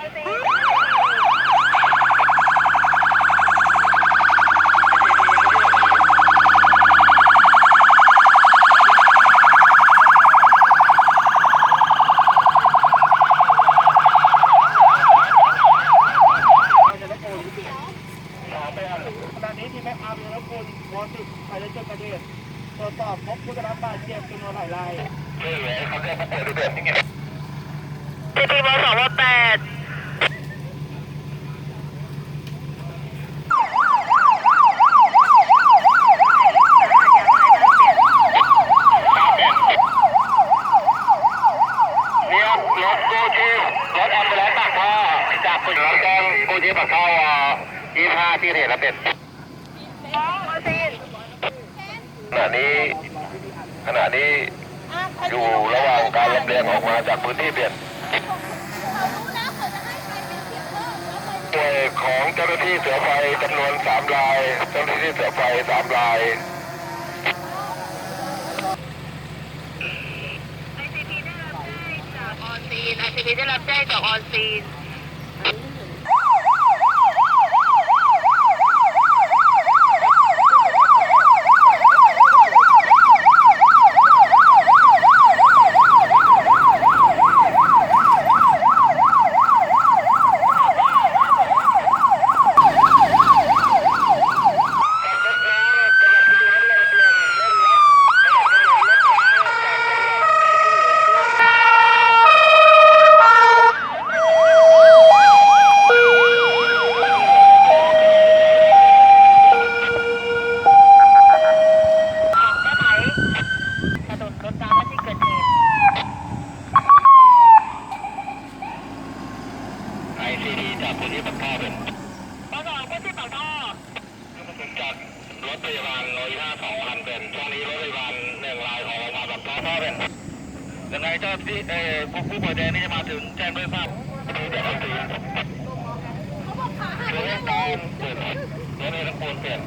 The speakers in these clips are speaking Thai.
ขณะนี้ที่แม่อาร์มีแล้วคุณวอสิบไปในจุดเกิดเหตุตรวจสอบพบผู้ได้รับบาดเจ็บจำนวนหลายรายทีทีบสองแปด เรียกรถกู้ชีพรถแอมบูเลนซ์ปากท่อจาก คุณรับแจ้งกู้ชีพปากท่อยี่ห้าที่เหตุเป็นขณะนี้ขณะนี้อยู่ระหว่างการลำเลียงออกมาจากพื้นที่เปลี่ยนหน่วยของเจ้าหน้าที่เสือไฟจำนวนสามราย เจ้าหน้าที่เสือไฟสามลายไอซีพีได้รับแจ้งจายออนซีนไอซีพีได้รับแจ้งจากออนซีน แก้ไขกระโดดรถตามมาที่เกิดเหตุ ไอซีดีจากพื้นที่ปากท่อเป็น ปสองพื้นที่ปากท่อ จาก รถพยาบาลร้อยห้าสองคันเป็นช่วงนี้รถพยาบาลหนึ่งรายของโรงพยาบาลปากท่อก็เป็นยังไงเจ้าที่เอ่อผู้ผู้ป่วยแดงนี่จะมาถึงแจ้งด้วยทราบดีเดี๋ยวเราตีเรื่องการเปลี่ยนรถในทั้งปวงเปลี่ยน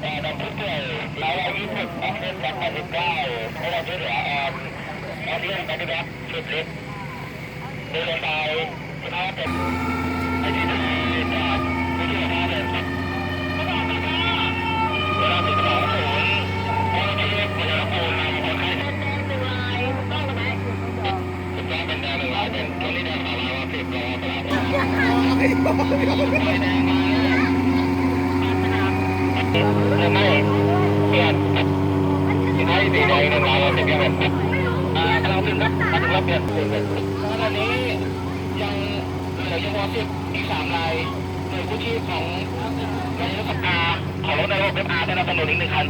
แต่นำผู้ป่วยรายละยี่สิบออกเส้นจากแปดสิบเก้าให้เราช่วยเหลือแอมแอมเรื่องปฏิบัติชุดเล็กโดยเราตายนะเป็นไอ้ที่จากผู้ช่วยมาเป็น เวลาที่สองศูนย์พอที่พยาภูมินำคนไข้ หนึ่งลายต้องไหม ถูกต้องเป็นแดงหนึ่งรายเป็นช่วงนี้แดง สามรายว่าสิบรอสลับไฟแดงมาหรือไม่เปลี่ยนให้สีแดงหนึ่งรายว่าสิบยังเป็นอ่ากำลังถึงครับมาถึงรับเปลี่ยนขณะนี้ยังเหลือยังวอสิบอีกสามรายหน่วยกู้ชีพของนายกอาของรถนายกเอฟอาร์ได้รับตำรวจอีกหนึ่งคัน